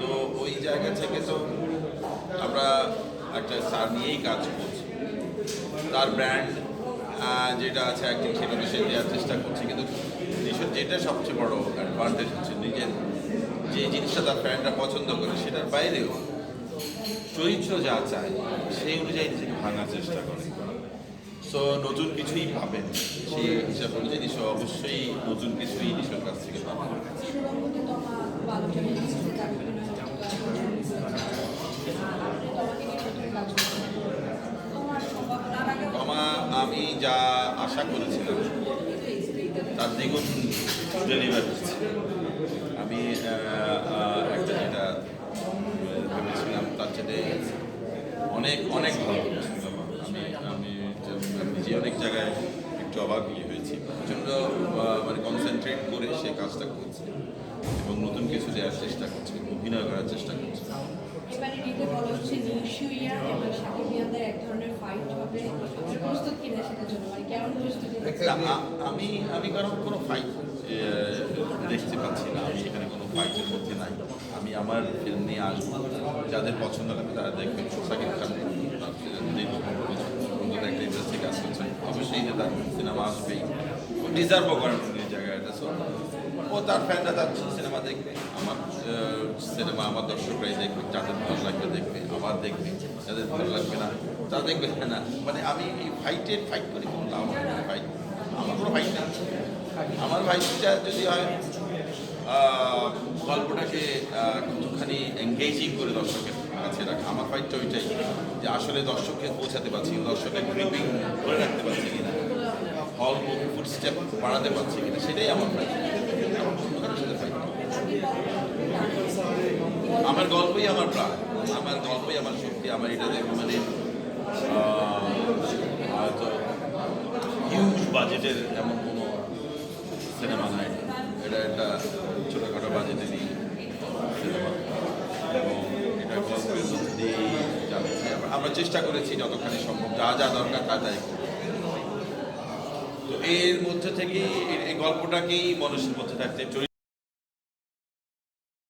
তো ওই জায়গা থেকে তো আমরা একটা স্টার নিয়েই কাজ করছি। তার ব্র্যান্ড যেটা আছে একদিন সেভাবে সে দেওয়ার চেষ্টা করছি, কিন্তু নিশোর যেটা সবচেয়ে বড় অ্যাডভান্টেজ হচ্ছে নিজের যে জিনিসটা তার ফ্যানরা পছন্দ করে, সেটার বাইরেও চরিত্র যা চায়, সেই অনুযায়ী নিজেকে ভাঙার চেষ্টা করে। সো নতুন কিছুই পাবেন। সেই হিসাব অনুযায়ী নিশো অবশ্যই নতুন কিছুই নিশোর কাছ থেকে পাবেন। আমা আমি যা আশা করেছিলাম, তার দ্বিগুণ ডেলিভার হচ্ছে। আমি একটা যেটা ভেবেছিলাম, তার সাথে অনেক অনেক ভালো। জায়গায় একটু অবাক ইয়ে হয়েছি প্রচণ্ড মানে কনসেন্ট্রেট করে সে কাজটা করছে এবং নতুন কিছু দেওয়ার চেষ্টা করছে অভিনয় করার চেষ্টা করছে এবারে নিতে বলা হচ্ছে নিউ এবং সাকিব এক ধরনের ফাইট হবে প্রস্তুত কিনা সেটার জন্য মানে কেমন প্রস্তুতি না, আমি আমি কারণ কোনো ফাইট দেখতে পাচ্ছি না আমি এখানে কোনো ফাইটের মধ্যে নাই আমি আমার ফিল্ম নিয়ে আসব যাদের পছন্দ লাগবে তারা দেখবেন সাকিব খান একটা ইন্ডাস্ট্রি কাজ করছে অবশ্যই যে তার সিনেমা আসবেই। ডিজার্ভও করেন উনি জায়গাটা। So, ও তার ফ্যানরা তার সিনেমা দেখবে। আমার সিনেমা আমার দর্শকরাই দেখবে যাদের ভালো লাগবে দেখবে আবার দেখবে যাদের ভালো লাগবে না তা দেখবে। না মানে আমি এই ফাইটের ফাইট করি কোনো লাভ হয় না। ফাইট আমার কোনো ফাইট নেই। আমার ফাইটটা যদি হয় গল্পটাকে কতখানি এঙ্গেজিং করে দর্শকের কাছে রাখা। আমার ফাইটটা ওইটাই যে আসলে দর্শককে পৌঁছাতে পারছি দর্শকের গ্রিপিং ধরে রাখতে পারছি। হল ফুড স্টেপ বাড়াতে পারছি কিনা সেটাই আমার ফাইট আমার আমার গল্পই আমার প্রাণ। আমার গল্পই আমার শক্তি, আমার এটা দেখো মানে হয়তো হিউজ বাজেটের এমন কোনো সিনেমা নাই। এটা একটা ছোটোখাটো বাজেটেরই সিনেমা এটা গল্পের মধ্যে আমরা- চেষ্টা করেছি যতখানি সম্ভব, যা যা দরকার তা তাই করব। তো এর মধ্যে থেকেই এই- গল্পটাকেই মানুষের মধ্যে থাকতে